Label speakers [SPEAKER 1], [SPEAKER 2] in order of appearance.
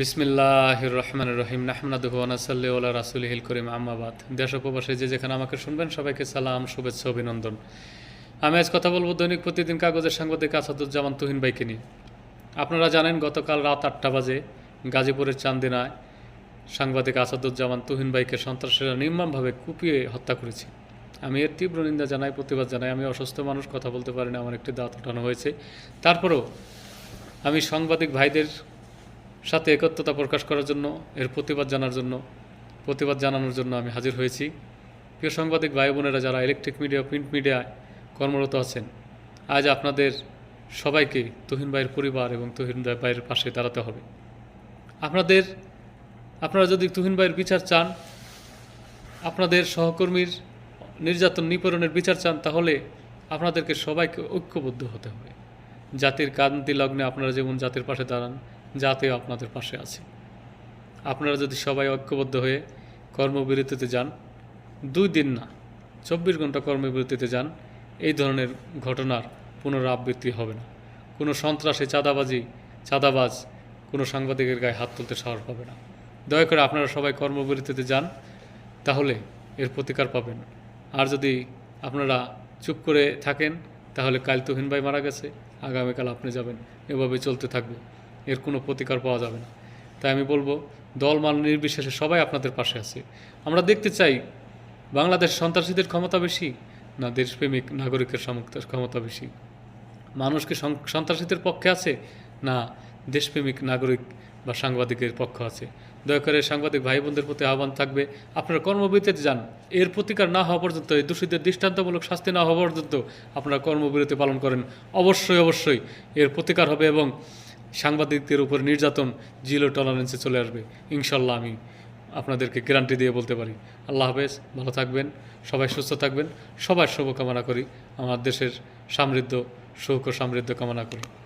[SPEAKER 1] বিসমিল্লাহ রহমান রহিম নাহমাদুয়ানাসাল্লি ওলা রাসুলহিল করিম আম্মাবাদ দেশ উপবাসে যে যেখানে আমাকে শুনবেন, সবাইকে সালাম, শুভেচ্ছা, অভিনন্দন। আমি আজ কথা বলব দৈনিক প্রতিদিন কাগজের সাংবাদিক আসাদুজ্জামান তুহিন ভাইকে নিয়ে। আপনারা জানেন, গতকাল রাত আটটা বাজে গাজীপুরের চান্দিনায় সাংবাদিক আসাদুজ্জামান তুহিন ভাইকে সন্ত্রাসীরা নির্মমভাবে কুপিয়ে হত্যা করেছে। আমি এর তীব্র নিন্দা জানাই, প্রতিবাদ জানাই। আমি অসুস্থ মানুষ, কথা বলতে পারি না আমার একটি দাঁত ওঠানো হয়েছে। তারপরেও আমি সাংবাদিক ভাইদের সাথে একত্রতা প্রকাশ করার জন্য, এর প্রতিবাদ জানার জন্য, প্রতিবাদ জানানোর জন্য আমি হাজির হয়েছি। প্রিয় সাংবাদিক ভাই বোনেরা, যারা ইলেকট্রিক মিডিয়া প্রিন্ট মিডিয়ায় কর্মরত আছেন, আজ আপনাদের সবাইকে তুহিন ভাইয়ের পরিবার এবং তুহিন ভাইয়ের পাশে দাঁড়াতে হবে। আপনাদের, আপনারা যদি তুহিন ভাইয়ের বিচার চান, আপনাদের সহকর্মীর নির্যাতন নিপীড়নের বিচার চান, তাহলে আপনাদেরকে সবাইকে ঐক্যবদ্ধ হতে হবে। জাতির কান্তি লগ্নে আপনারা যেমন জাতির পাশে দাঁড়ান জাতিও আপনাদের পাশে আছে। আপনারা যদি সবাই ঐক্যবদ্ধ হয়ে কর্মবিরতিতে যান, দুই দিন না, চব্বিশ ঘণ্টা কর্মবিরতিতে যান, এই ধরনের ঘটনার পুনরাবৃত্তি হবে না। কোনো সন্ত্রাসী, চাঁদাবাজি, চাঁদাবাজ, কোনো সাংবাদিকের গায়ে হাত তুলতে সাহস পাবে না। দয়া করে আপনারা সবাই কর্মবিরতিতে যান, তাহলে এর প্রতিকার পাবেন। আর যদি আপনারা চুপ করে থাকেন, তাহলে কাল তুহিন ভাই মারা গেছে। আগামীকাল আপনি যাবেন। এভাবে চলতে থাকবে। এর কোনো প্রতিকার পাওয়া যাবে না। তাই আমি বলব, দল মান নির্বিশেষে সবাই আপনাদের পাশে আছে। আমরা দেখতে চাই, বাংলাদেশ সন্ত্রাসীদের ক্ষমতা বেশি না দেশপ্রেমিক নাগরিকের ক্ষমতা বেশি? মানুষকে সন্ত্রাসীদের পক্ষে আছে না দেশপ্রেমিক নাগরিক বা সাংবাদিকের পক্ষ আছে? দয়া করে সাংবাদিক ভাই বোনদের প্রতি আহ্বান থাকবে, আপনারা কর্মবিরতিতে যান। এর প্রতিকার না হওয়া পর্যন্ত, এই দোষীদের দৃষ্টান্তমূলক শাস্তি না হওয়া পর্যন্ত আপনারা কর্মবিরতি পালন করেন। অবশ্যই অবশ্যই এর প্রতিকার হবে এবং সাংবাদিকদের উপর নির্যাতন জিরো টলারেন্সে চলে আসবে। ইনশাল্লাহ আমি আপনাদেরকে গ্যারান্টি দিয়ে বলতে পারি। আল্লাহ হাফেজ, ভালো থাকবেন, সবাই সুস্থ থাকবেন, সবার শুভকামনা করি, আমার দেশের সমৃদ্ধ, সুখ ও সমৃদ্ধ কামনা করি।